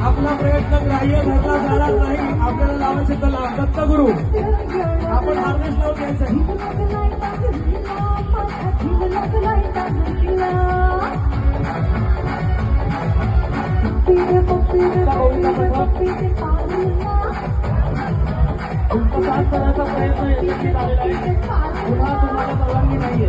आपला प्रयत्न ग्राह्य धरला जाणार नाही आपल्याला लावायचे तर दत्तगुरु आपण हार्नेस लावून करण्याचा प्रयत्न यशस्वी पुन्हा तुम्हाला परवानगी नाहीये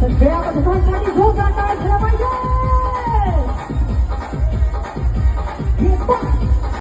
Bela, depois tá de volta, tá? Trabalhando!